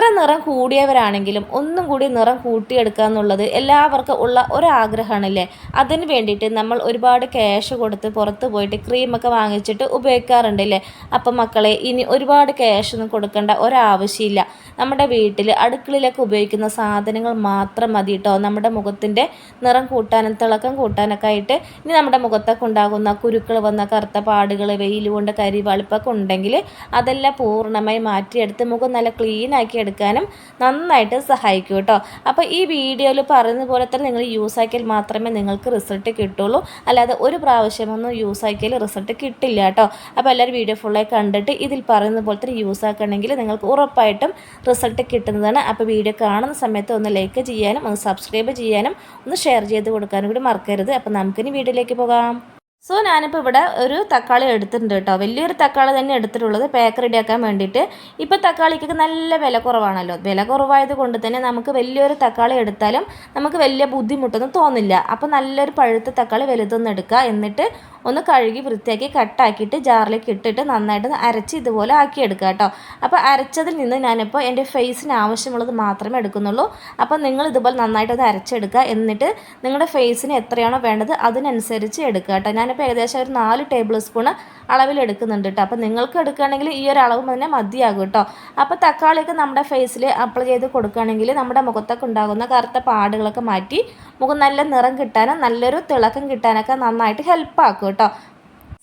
എത്ര നിറം കൂടിയവരാണെങ്കിലും ഒന്നും കൂടി നിറം കൂട്ടിയെടുക്കുക എന്നുള്ളത് എല്ലാവർക്കും ഉള്ള ഒരാഗ്രഹമാണല്ലേ? അതിന് വേണ്ടിയിട്ട് നമ്മൾ ഒരുപാട് ക്യാഷ് കൊടുത്ത് പുറത്ത് പോയിട്ട് ക്രീമൊക്കെ വാങ്ങിച്ചിട്ട് ഉപയോഗിക്കാറുണ്ടല്ലേ? അപ്പം മക്കളെ ഇനി ഒരുപാട് ക്യാഷ് ഒന്നും കൊടുക്കേണ്ട ഒരാവശ്യമില്ല. നമ്മുടെ വീട്ടിൽ അടുക്കളയിലൊക്കെ ഉപയോഗിക്കുന്ന സാധനങ്ങൾ മാത്രം മതി കേട്ടോ നമ്മുടെ മുഖത്തിന്റെ നിറം കൂട്ടാനും തിളക്കം കൂട്ടാനൊക്കെ ആയിട്ട് ഇനി നമ്മുടെ മുഖത്തൊക്കെ ഉണ്ടാകുന്ന കുരുക്കൾ വന്ന കറുത്ത പാടുകൾ വെയിൽ കൊണ്ട് കരിവാളിപ്പൊക്കെ ഉണ്ടെങ്കിൽ അതെല്ലാം പൂർണമായി മാറ്റിയെടുത്ത് മുഖം നല്ല ക്ലീൻ ആക്കി എടുക്കാനും നന്നായിട്ട് സഹായിക്കും കേട്ടോ. അപ്പോൾ ഈ വീഡിയോയിൽ പറയുന്ന പോലെ തന്നെ നിങ്ങൾ യൂസ് ആക്കിയാൽ മാത്രമേ നിങ്ങൾക്ക് റിസൾട്ട് കിട്ടുള്ളൂ. അല്ലാതെ ഒരു പ്രാവശ്യമൊന്നും യൂസ് ആക്കിയാൽ റിസൾട്ട് കിട്ടില്ല കേട്ടോ. അപ്പോൾ എല്ലാവരും വീഡിയോ ഫുള്ളായി കണ്ടിട്ട് ഇതിൽ പറയുന്ന പോലെ തന്നെ യൂസ് ആക്കണമെങ്കിൽ നിങ്ങൾക്ക് ഉറപ്പായിട്ടും റിസൾട്ട് കിട്ടുന്നതാണ്. അപ്പോൾ വീഡിയോ കാണുന്ന സമയത്ത് ഒന്ന് ലൈക്ക് ചെയ്യാനും ഒന്ന് സബ്സ്ക്രൈബ് ചെയ്യാനും ഒന്ന് ഷെയർ ചെയ്ത് കൊടുക്കാനും കൂടി മറക്കരുത്. അപ്പോൾ നമുക്കിനി വീഡിയോയിലേക്ക് പോകാം. സോ ഞാനിപ്പോൾ ഇവിടെ ഒരു തക്കാളി എടുത്തിട്ടുണ്ട് കേട്ടോ. വലിയൊരു തക്കാളി തന്നെ എടുത്തിട്ടുള്ളത്. പാക്ക് റെഡിയാക്കാൻ വേണ്ടിയിട്ട്. ഇപ്പോൾ തക്കാളിക്കൊക്കെ നല്ല വില കുറവാണല്ലോ. വില കുറവായത് കൊണ്ട് തന്നെ നമുക്ക് വലിയൊരു തക്കാളി എടുത്താലും നമുക്ക് വലിയ ബുദ്ധിമുട്ടൊന്നും തോന്നില്ല. അപ്പോൾ നല്ലൊരു പഴുത്ത തക്കാളി വലുതൊന്നും എടുക്കുക. എന്നിട്ട് ഒന്ന് കഴുകി വൃത്തിയാക്കി കട്ടാക്കിയിട്ട് ജാറിലേക്ക് ഇട്ടിട്ട് നന്നായിട്ട് അരച്ച് ഇതുപോലെ ആക്കിയെടുക്കുക കേട്ടോ. അപ്പോൾ അരച്ചതിൽ നിന്ന് ഞാനിപ്പോൾ എന്റെ ഫേസിന് ആവശ്യമുള്ളത് മാത്രമേ എടുക്കുന്നുള്ളൂ. അപ്പോൾ നിങ്ങൾ ഇതുപോലെ നന്നായിട്ടൊന്ന് അരച്ചെടുക്കുക. എന്നിട്ട് നിങ്ങളുടെ ഫേസിന് എത്രയാണോ വേണ്ടത് അതിനനുസരിച്ച് എടുക്കുക കേട്ടോ. ഞാനിപ്പോൾ ഏകദേശം ഒരു നാല് ടേബിൾ സ്പൂണ് അളവിൽ എടുക്കുന്നുണ്ട് കേട്ടോ. അപ്പോൾ നിങ്ങൾക്ക് എടുക്കുകയാണെങ്കിൽ ഈ ഒരു അളവ് തന്നെ മതിയാകും കേട്ടോ. അപ്പോൾ തക്കാളിയൊക്കെ നമ്മുടെ ഫേസിൽ അപ്ലൈ ചെയ്ത് കൊടുക്കുകയാണെങ്കിൽ നമ്മുടെ മുഖത്തൊക്കെ ഉണ്ടാകുന്ന കറുത്ത പാടുകളൊക്കെ മാറ്റി മുഖം നല്ല നിറം കിട്ടാനും നല്ലൊരു തിളക്കം കിട്ടാനൊക്കെ നന്നായിട്ട് ഹെൽപ്പാക്കും കേട്ടോ.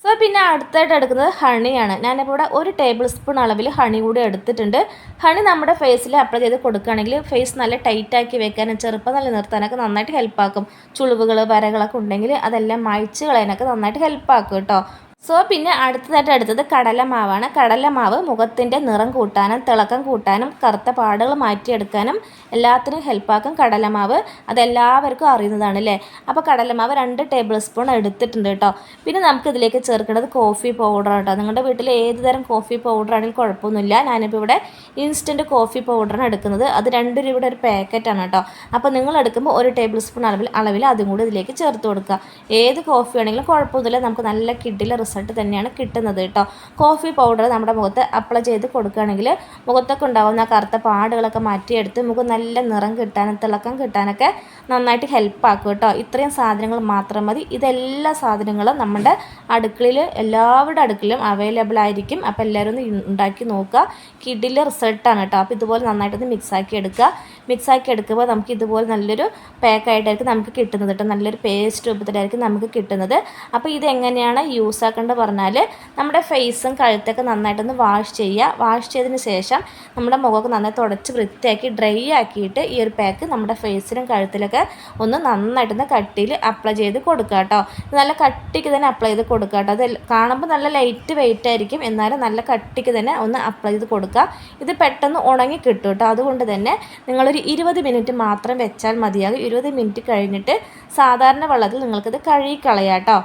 സോ പിന്നെ അടുത്തായിട്ട് എടുക്കുന്നത് ഹണിയാണ് ഞാനിപ്പോൾ ഇവിടെ ഒരു ടേബിൾ സ്പൂൺ അളവിൽ ഹണി കൂടി എടുത്തിട്ടുണ്ട്. ഹണി നമ്മുടെ ഫേസിൽ അപ്ലൈ ചെയ്ത് കൊടുക്കുകയാണെങ്കിൽ ഫേസ് നല്ല ടൈറ്റാക്കി വെക്കാനും ചെറുപ്പം നല്ല നിർത്താനൊക്കെ നന്നായിട്ട് ഹെൽപ്പാക്കും ചുളിവുകൾ വരകളൊക്കെ ഉണ്ടെങ്കിൽ അതെല്ലാം മായ്ച്ച് കളയാനൊക്കെ നന്നായിട്ട് ഹെൽപ്പാക്കും കേട്ടോ. സോ പിന്നെ അടുത്തതായിട്ട് അടുത്തത് കടലമാവാണ്. കടലമാവ് മുഖത്തിന്റെ നിറം കൂട്ടാനും തിളക്കം കൂട്ടാനും കറുത്ത പാടുകൾ മാറ്റിയെടുക്കാനും എല്ലാത്തിനും ഹെൽപ്പാക്കും കടലമാവ്. അതെല്ലാവർക്കും അറിയുന്നതാണ് അല്ലേ അപ്പോൾ കടലമാവ് രണ്ട് ടേബിൾ സ്പൂൺ എടുത്തിട്ടുണ്ട് കേട്ടോ പിന്നെ നമുക്കിതിലേക്ക് ചേർക്കേണ്ടത് കോഫി പൗഡർ കേട്ടോ നിങ്ങളുടെ വീട്ടിൽ ഏത് തരം കോഫി പൗഡർ ആണെങ്കിലും കുഴപ്പമൊന്നുമില്ല. ഞാനിപ്പോൾ ഇവിടെ ഇൻസ്റ്റന്റ് കോഫി പൗഡറാണ് എടുക്കുന്നത്. അത് രണ്ട് രൂപയുടെ ഒരു പാക്കറ്റാണ് കേട്ടോ അപ്പോൾ നിങ്ങൾ എടുക്കുമ്പോൾ ഒരു ടേബിൾ സ്പൂൺ അളവിൽ അളവിൽ അതും കൂടി ഇതിലേക്ക് ചേർത്ത് കൊടുക്കുക. ഏത് കോഫി ആണെങ്കിലും കുഴപ്പമൊന്നുമില്ല. നമുക്ക് നല്ല കിഡിലെ റിസൾട്ട് തന്നെയാണ് കിട്ടുന്നത് കേട്ടോ കോഫി പൗഡർ നമ്മുടെ മുഖത്ത് അപ്ലൈ ചെയ്ത് കൊടുക്കുകയാണെങ്കിൽ മുഖത്തൊക്കെ ഉണ്ടാകുന്ന കറുത്ത പാടുകളൊക്കെ മാറ്റിയെടുത്ത് മുഖം നല്ല നിറം കിട്ടാനും തിളക്കം കിട്ടാനൊക്കെ നന്നായിട്ട് ഹെൽപ്പാക്കും കേട്ടോ. ഇത്രയും സാധനങ്ങൾ മാത്രം മതി. ഇതെല്ലാ സാധനങ്ങളും നമ്മുടെ അടുക്കളയിൽ എല്ലാവരുടെ അടുക്കളയിലും അവൈലബിൾ ആയിരിക്കും. അപ്പോൾ എല്ലാവരും ഒന്ന് ഉണ്ടാക്കി നോക്കുക. കിഡിലെ റിസൾട്ടാണ് കേട്ടോ. അപ്പോൾ ഇതുപോലെ നന്നായിട്ടൊന്ന് മിക്സാക്കി എടുക്കുക. മിക്സാക്കി എടുക്കുമ്പോൾ നമുക്ക് ഇതുപോലെ നല്ലൊരു പാക്കായിട്ടായിരിക്കും നമുക്ക് കിട്ടുന്നത് കേട്ടോ. നല്ലൊരു പേസ്റ്റ് രൂപത്തിലായിരിക്കും നമുക്ക് കിട്ടുന്നത്. അപ്പോൾ ഇതെങ്ങനെയാണ് യൂസ് ആക്കേണ്ടത് പറഞ്ഞാൽ നമ്മുടെ ഫേസും കഴുത്തൊക്കെ നന്നായിട്ടൊന്ന് വാഷ് ചെയ്യുക. വാഷ് ചെയ്തതിന് ശേഷം നമ്മുടെ മുഖമൊക്കെ നന്നായി തുടച്ച് വൃത്തിയാക്കി ഡ്രൈ ആക്കിയിട്ട് ഈ ഒരു പാക്ക് നമ്മുടെ ഫേസിലും കഴുത്തിലൊക്കെ ഒന്ന് നന്നായിട്ടൊന്ന് കട്ടിയിൽ അപ്ലൈ ചെയ്ത് കൊടുക്കുക കേട്ടോ. നല്ല കട്ടിക്ക് തന്നെ അപ്ലൈ ചെയ്ത് കൊടുക്കുക കേട്ടോ. അത് കാണുമ്പോൾ നല്ല ലൈറ്റ് വെയിറ്റ് ആയിരിക്കും. എന്നാലും നല്ല കട്ടിക്ക് തന്നെ ഒന്ന് അപ്ലൈ ചെയ്ത് കൊടുക്കുക. ഇത് പെട്ടെന്ന് ഉണങ്ങി കിട്ടും കേട്ടോ. അതുകൊണ്ട് തന്നെ നിങ്ങളൊരു ഇരുപത് മിനിറ്റ് മാത്രം വെച്ചാൽ മതിയാകും. ഇരുപത് മിനിറ്റ് കഴിഞ്ഞിട്ട് സാധാരണ വെള്ളത്തിൽ നിങ്ങൾക്കിത് കഴുകി കളയാം കേട്ടോ.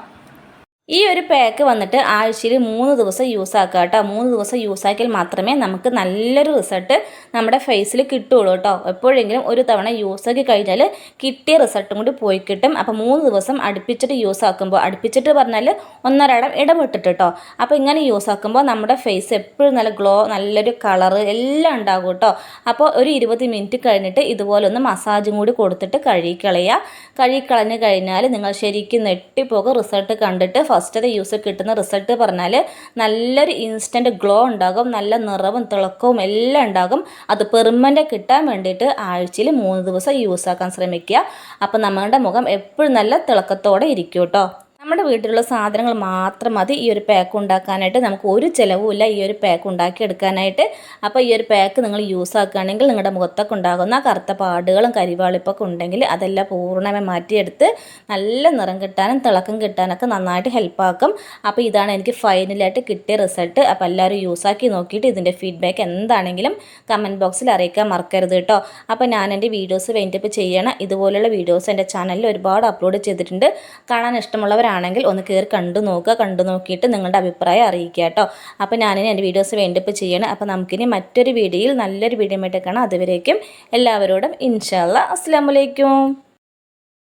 ഈ ഒരു പാക്ക് വന്നിട്ട് ആഴ്ചയിൽ മൂന്ന് ദിവസം യൂസ് ആക്കുക കേട്ടോ. മൂന്ന് ദിവസം യൂസ് ആക്കിയാൽ മാത്രമേ നമുക്ക് നല്ലൊരു റിസൾട്ട് നമ്മുടെ ഫേസിൽ കിട്ടുള്ളൂ കേട്ടോ. എപ്പോഴെങ്കിലും ഒരു തവണ യൂസ് ആക്കി കഴിഞ്ഞാൽ കിട്ടിയ റിസൾട്ടും കൂടി പോയി കിട്ടും. അപ്പോൾ മൂന്ന് ദിവസം അടുപ്പിച്ചിട്ട് യൂസ് ആക്കുമ്പോൾ അടുപ്പിച്ചിട്ട് പറഞ്ഞാൽ ഒന്നരടം ഇടപെട്ടിട്ട് കേട്ടോ. അപ്പോൾ ഇങ്ങനെ യൂസ് ആക്കുമ്പോൾ നമ്മുടെ ഫേസ് എപ്പോഴും നല്ല ഗ്ലോ നല്ലൊരു കളറ് എല്ലാം ഉണ്ടാകും കേട്ടോ. അപ്പോൾ ഒരു ഇരുപത് മിനിറ്റ് കഴിഞ്ഞിട്ട് ഇതുപോലെ ഒന്ന് മസാജും കൂടി കൊടുത്തിട്ട് കഴുകിക്കളയുക കഴുകിക്കളഞ്ഞ് കഴിഞ്ഞാൽ നിങ്ങൾ ശരിക്കും നെട്ടിപ്പോകും റിസൾട്ട് കണ്ടിട്ട് ഫസ്റ്റത്തെ യൂസ് കിട്ടുന്ന റിസൾട്ട് പറഞ്ഞാൽ നല്ലൊരു ഇൻസ്റ്റന്റ് ഗ്ലോ ഉണ്ടാകും നല്ല നിറവും തിളക്കവും എല്ലാം ഉണ്ടാകും. അത് പെർമനന്റ് കിട്ടാൻ വേണ്ടിയിട്ട് ആഴ്ചയിൽ മൂന്ന് ദിവസം യൂസ് ആക്കാൻ ശ്രമിക്കുക. അപ്പോൾ നമ്മളുടെ മുഖം എപ്പോഴും നല്ല തിളക്കത്തോടെ ഇരിക്കും കേട്ടോ. നമ്മുടെ വീട്ടിലുള്ള സാധനങ്ങൾ മാത്രം മതി. ഈ ഒരു പാക്ക് ഉണ്ടാക്കാനായിട്ട് നമുക്ക് ഒരു ചിലവുമില്ല ഈ ഒരു പാക്ക് ഉണ്ടാക്കിയെടുക്കാനായിട്ട് അപ്പോൾ ഈ ഒരു പാക്ക് നിങ്ങൾ യൂസ് ആക്കുകയാണെങ്കിൽ നിങ്ങളുടെ മുഖത്തൊക്കെ ഉണ്ടാകുന്ന കറുത്ത പാടുകളും കരിവാളിപ്പൊക്കെ ഉണ്ടെങ്കിൽ അതെല്ലാം പൂർണമായി മാറ്റിയെടുത്ത് നല്ല നിറം കിട്ടാനും തിളക്കം കിട്ടാനൊക്കെ നന്നായിട്ട് ഹെൽപ്പാക്കും അപ്പോൾ ഇതാണ് എനിക്ക് ഫൈനലായിട്ട് കിട്ടിയ റിസൾട്ട് അപ്പോൾ എല്ലാവരും യൂസ് ആക്കി നോക്കിയിട്ട് ഇതിന്റെ ഫീഡ്ബാക്ക് എന്താണെങ്കിലും കമന്റ് ബോക്സിൽ അറിയിക്കാൻ മറക്കരുത് കേട്ടോ. അപ്പോൾ ഞാൻ എന്റെ വീഡിയോസ് വേണ്ടിയപ്പോൾ ചെയ്യണം. ഇതുപോലുള്ള വീഡിയോസ് എന്റെ ചാനലിൽ ഒരുപാട് അപ്ലോഡ് ചെയ്തിട്ടുണ്ട്. കാണാൻ ഇഷ്ടമുള്ളവരാണ് ആണെങ്കിൽ ഒന്ന് കയറി കണ്ടു നോക്കുക കണ്ടു നോക്കിയിട്ട് നിങ്ങളുടെ അഭിപ്രായം അറിയിക്കുക കേട്ടോ. അപ്പോൾ ഞാനിനി എന്റെ വീഡിയോസ് വേണ്ടിപ്പോൾ ചെയ്യണം. അപ്പോൾ നമുക്കിനി മറ്റൊരു വീഡിയോയിൽ നല്ലൊരു വീഡിയോ ആയിട്ട് അതുവരേക്കും എല്ലാവരോടും ഇൻഷാല്ല അസ്സാം വലൈക്കും